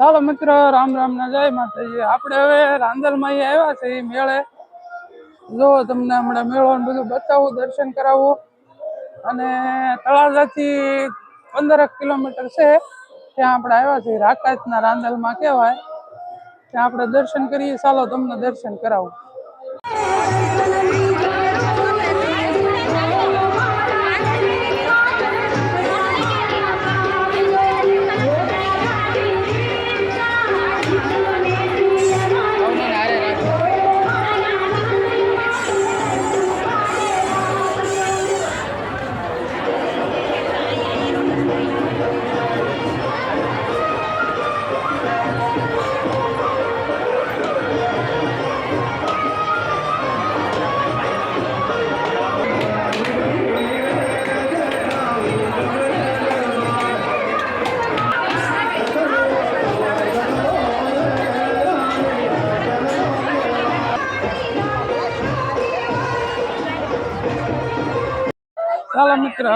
ચાલો મિત્રો, રામ રામ ના જય માતાજી. આપણે હવે રાંદલમાં આવ્યા છે એ મેળે. જો તમને હમણાં મેળો ને બધું બતાવું, દર્શન કરાવવું અને તળાજાથી પંદરક કિલોમીટર છે. ત્યાં આપણે આવ્યા છીએ રાકાતના રાંદલમાં કહેવાય. ત્યાં આપણે દર્શન કરીએ. ચાલો તમને દર્શન કરાવું. ચાલો મિત્ર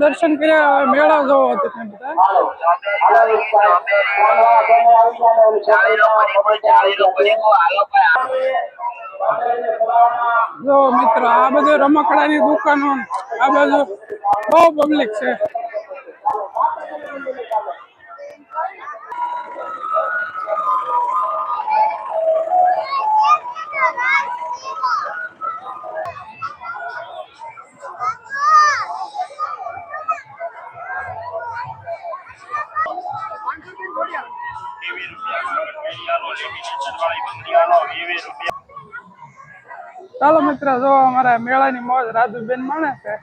દર્શન કર્યા, મેળા જોવો બધા. જો મિત્ર, આ બધું રમકડાની દુકાનો, આ બાજુ બહુ પબ્લિક છે. ચાલો મિત્ર, જો અમારા મેળાની મોજ રાધુબેન માણે છે.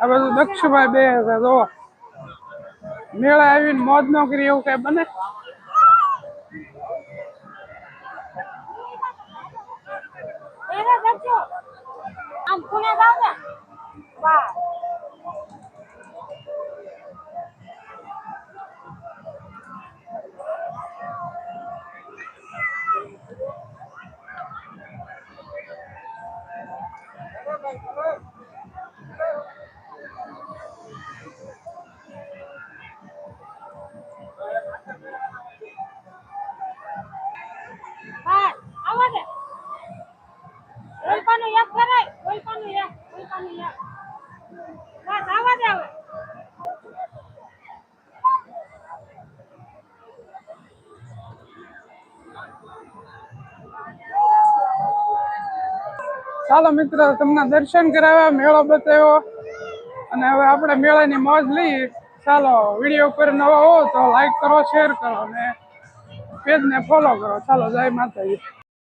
આ બધું દક્ષભાઈ બે છે, જો. મેળા આવીને મોજ ન કરી એવું કઈ બને? ઓલપાનું યાદ કરાય ઓલપાનું યાદ ઓલપાનું યાદ. બસ આવા દે હવે ચાલો મિત્રો, તમને દર્શન કરાવ્યા મેળો બતાવ્યો અને હવે આપણે મેળાની મોજ લઈએ ચાલો વીડિયો ઉપર નવા હો તો લાઈક કરો શેર કરો અને પેજને ફોલો કરો. ચાલો, જય માતાજી.